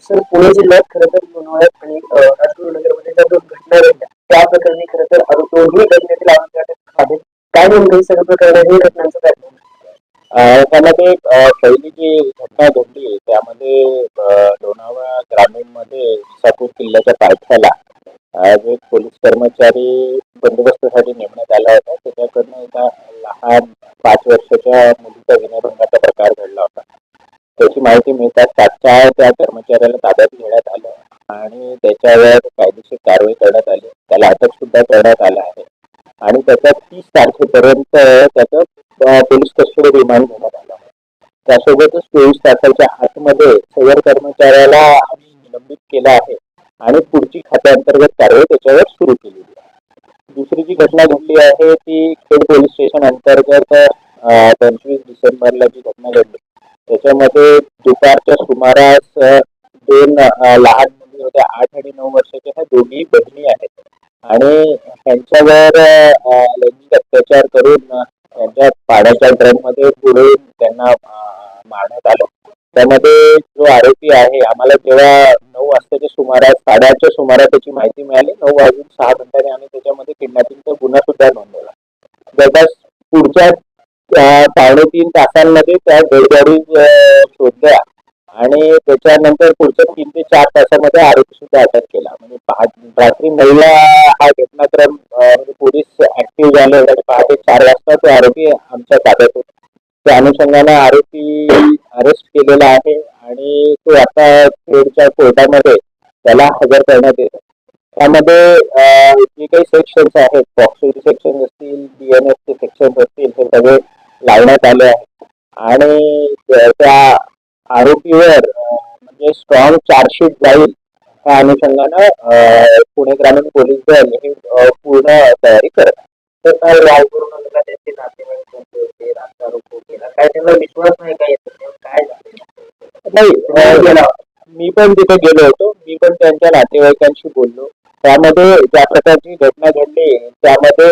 Sir Pune जिल्ह्यात खर तर लोणावळ्यात आणि राजगुरू नगरमध्ये ज्या दोन घटना घडल्या त्या प्रकरणी खर तर दोन्ही घटनेतील आरोपी अटक झाले काय नेमकं हे सगळं प्रकरण हे घटनांचं काय त्यामध्ये पहिली जी घटना घडली त्यामध्ये लोणावळा ग्रामीणमध्ये विसापूर किल्ल्याच्या पायथ्याला अं, एक पोलीस कर्मचारी बंदोबस्तासाठी नेमण्यात आला होता. त्याच्याकडनं एका लहान पाच वर्षाच्या मुलीचा विनयभंगाचा प्रकार घडला होता. त्याची माहिती मिळताच तात्काळ त्या कर्मचाऱ्याला ताब्यात घेण्यात आलं आणि त्याच्यावर कायदेशीर कारवाई करण्यात आली. त्याला अटक सुद्धा करण्यात आला आहे. आणि त्याच्या तीस तारखेपर्यंत त्याचं पोलीस कस्टडी रिमांड घेण्यात आलं आहे. त्यासोबतच चोवीस तासाच्या आतमध्ये सदर कर्मचाऱ्याला आम्ही निलंबित केलं आहे आणि पुढची खात्याअंतर्गत कारवाई त्याच्यावर सुरू केलेली आहे. दुसरी जी घटना घडली आहे ती खेड पोलीस स्टेशन अंतर्गत पंचवीस डिसेंबरला जी घटना घडली. त्याच्यामध्ये दुपारच्या सुमारास दोन लहान मुली होत्या आठ आणि नऊ वर्षाच्या ह्या दोन्ही बहिणी आहेत. आणि त्यांच्यावर लैंगिक अत्याचार करून त्यांच्या पाण्याच्या ड्रममध्ये पुढे त्यांना मारण्यात आलं. त्यामध्ये जो आरोपी आहे आम्हाला जेव्हा वाजताच्या सुमारास साडेआठच्या सुमारास त्याची माहिती मिळाली. नऊ वाजून सहा मिनिटांनी आम्ही त्याच्यामध्ये किडनॅपिंगचा गुन्हा सुद्धा नोंदवला. जवळपास पुढच्या पावणे तीन तासांमध्ये त्या डेडबॉडी शोधल्या आणि त्याच्यानंतर पुढच्या तीन ते चार तासामध्ये आरोपी सुद्धा अटक केला. म्हणजे रात्री महिला हा घटनाक्रम म्हणजे पोलीस ऍक्टिव्ह झाले आणि पहाटे चार वाजता तो आरोपी आमच्या ताब्यात होता. त्या अनुषंगाने आरोपी अरेस्ट केलेला आहे. आणि तो आता खेडच्या कोर्टामध्ये त्याला हजर करण्यात येतो. त्यामध्ये जे काही सेक्शन्स आहेत पॉक्सोचे सेक्शन असतील बी एन एसचे सेक्शन असतील हे सगळे लावण्यात आले आहेत. आणि त्या- आरोपीवर म्हणजे स्ट्रॉंग चार्जशीट जाईल त्या अनुषंगानं पुणे ग्रामीण पोलीस दल हे पूर्ण तयारी करत तर काल राजगुरू नातेवाईक केला काय त्यांना विश्वास नाही काय काय नाही अ, मी पण तिथे गेलो होतो. मी पण त्यांच्या नातेवाईकांशी बोललो. त्यामध्ये ज्या प्रकारची घटना घडली त्यामध्ये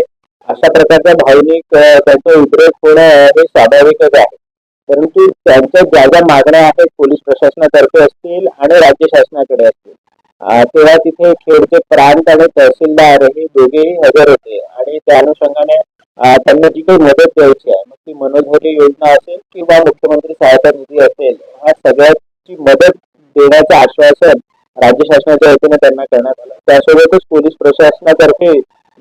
अशा प्रकारचा भावनिक त्यांचा उद्रेक होणं हे स्वाभाविकच आहे. परंतु त्यांच्या ज्या ज्या मागण्या आहेत पोलीस प्रशासनातर्फे असतील आणि राज्य शासनाकडे असतील तेव्हा तिथे खेडचे प्रांत आणि तहसीलदार हे दोघेही हजर होते. आणि त्या अनुषंगाने त्यांना जी काही मदत द्यायची आहे मग ती मनोधैर्य योजना असेल किंवा मुख्यमंत्री सहायता निधी असेल ह्या सगळ्याची मदत देण्याचं आश्वासन राज्य शासनाच्या वतीने त्यांना करण्यात आलं. त्यासोबतच पोलीस प्रशासनातर्फे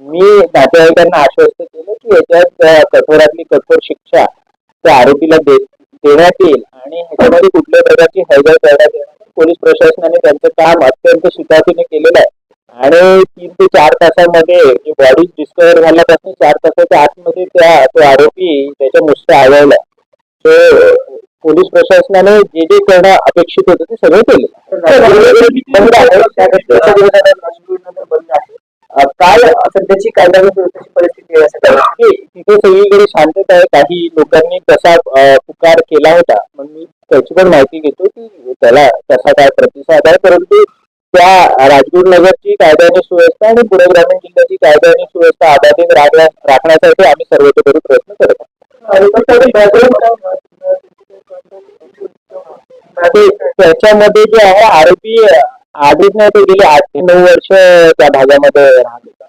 मी नातेवाईकांना आश्वस्त केलं की याच्यात कठोरातली कठोर शिक्षा त्या आरोपीला दे देण्यात येईल आणि ह्याच्यामध्ये कुठल्या प्रकारची हयगय करण्यात येणार पोलीस प्रशासनाने त्यांचं काम अत्यंत शिताफीने केलेलं आहे. आणि तीन ते चार तासामध्ये बॉडी डिस्कवर झाल्यापासून चार तासाच्या आतमध्ये त्या तो आरोपी त्याच्या मुष्ट्या आवडला तो पोलीस प्रशासनाने जे जे करणं अपेक्षित होतं ते सगळं केलं. काय सध्याची कायदा परिस्थिती म्हणजे तिथे सगळीकडे शांतता आहे. काही लोकांनी तसा पुकार केला होता मग मी त्याची पण माहिती घेतो की त्याला कसा काय प्रतिसाद आहे परंतु त्या राजगुरू नगरची कायदा आणि सुव्यवस्था आणि पुणे ग्रामीण जिल्ह्याची कायदा आणि सुव्यवस्था अबाधित राखण्या- राखण्यासाठी आम्ही सर्वतोपरी प्रयत्न करत त्याच्यामध्ये जे आहे आरोपी आधीच नाही ते गेले आठ ते नऊ वर्ष त्या भागामध्ये राहत होता.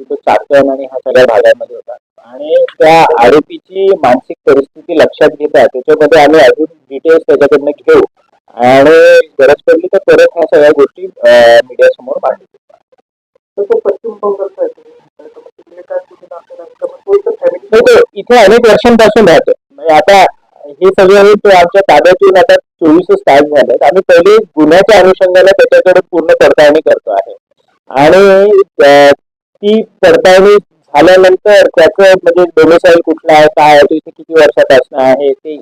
तो चाकण आणि ह्या सगळ्या भागामध्ये होता. आणि त्या आरोपीची मानसिक परिस्थिती लक्षात घेता त्याच्यामध्ये आम्ही अजून डिटेल्स त्याच्याकडनं घेऊ. आणि गरज पडली तर परत ह्या सगळ्या गोष्टी मीडिया समोर मांडू तर तो पश्चिम बंगालचा आहे तर मग तिकडे काय तुम्ही दाखवणार का? मग तो इथं अनेक वर्षांपासून राहतो. म्हणजे आता हे सगळं तो आमच्या ताब्यात येऊन आता चोवीस तास झाले आम्ही पहिले गुन्ह्याच्या अनुषंगाने त्याच्याकडे पूर्ण पडताळणी करतो आहे. आणि ती पडताळणी झाल्यानंतर त्याचं म्हणजे डोमेसाईल कुठला आहे काय आहे तो इथे किती वर्षापासून आहे ते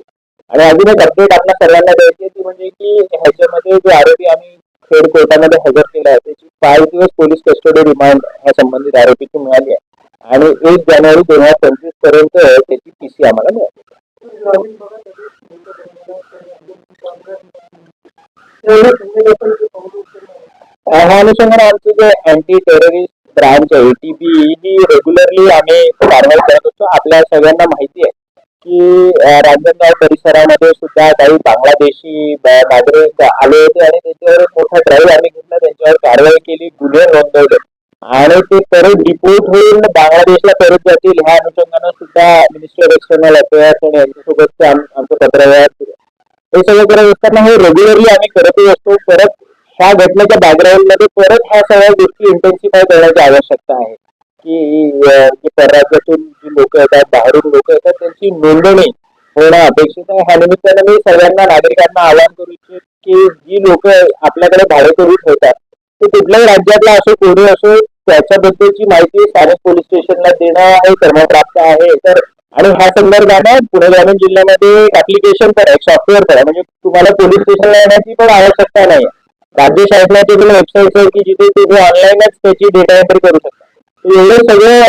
आणि अजून एक अपडेट आपल्या सर्वांना द्यायची ती म्हणजे की ह्याच्यामध्ये जो आरोपी आम्ही खेड कोर्टामध्ये हजर केला आहे त्याची पाच दिवस पोलीस कस्टडी रिमांड ह्या संबंधित आरोपीची मिळाली आहे. आणि एक जानेवारी दोन हजार पंचवीसपर्यंत त्याची टीसी आम्हाला मिळाली जे ह्या अनुषंगाने आमचे जे अँटी टेररिस्ट ब्रांच आहे टीपी ही रेग्युलरली आम्ही कारवाई करत असतो. आपल्या सगळ्यांना माहिती आहे. की रांजणगाव परिसरामध्ये सुद्धा काही बांगलादेशी नागरिक आले होते आणि त्यांच्यावर मोठा ड्राईव्ह आम्ही घेतला. त्यांच्यावर कारवाई केली गुन्हे नोंदवले. आणि ते परत डिपोर्ट होऊन बांगलादेशला परत जातील ह्या अनुषंगानं सुद्धा मिनिस्टर एक्सटर्नल अफेअर्स आणि यांच्यासोबत आमचं पत्रव्यवहार हे सगळं करत असताना हे रेग्युलरली आम्ही करतच असतो. परत ह्या घटनेच्या बॅकग्राऊंडमध्ये परत ह्या सगळ्या गोष्टी इंटेन्सिफाय करण्याची आवश्यकता आहे. की अं, जी परराज्यातून जी लोक येतात बाहेरून लोक येतात त्यांची नोंदणी होणं अपेक्षित आहे. ह्या निमित्तानं मी सगळ्यांना नागरिकांना आवाहन करू इच्छित की जी लोक आपल्याकडे भाडे करून ठेवतात ते कुठल्याही राज्यातला असो कोणी असो त्याच्याबद्दलची माहिती स्थानिक पोलीस स्टेशनला देणं हे क्रमप्राप्त आहे. तर आणि ह्या संदर्भानं पुणे ग्रामीण जिल्ह्यामध्ये एक ऍप्लिकेशन पण आहे सॉफ्टवेअर पण आहे. म्हणजे तुम्हाला पोलीस स्टेशनला येण्याची पण आवश्यकता नाही. राज्य शासनाची पण वेबसाईट आहे की जिथे तुम्ही ऑनलाईनच त्याची डेटा एंट्री करू शकता. एवढं सगळं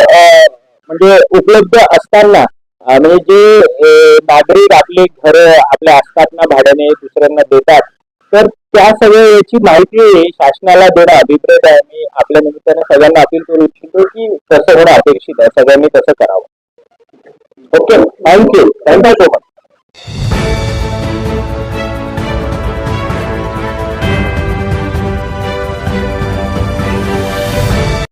म्हणजे उपलब्ध असताना अं, म्हणजे जे नागरिक आपले घर आपल्या असतात ना भाड्याने दुसऱ्यांना देतात तर त्या सगळ्या याची माहिती शासनाला देणं अभिप्रेत आहे. मी आपल्या निमित्ताने सगळ्यांना अपील करू इच्छितो की तसं होणं अपेक्षित आहे. सगळ्यांनी तसं करावं. Okay. Thank you thank you so much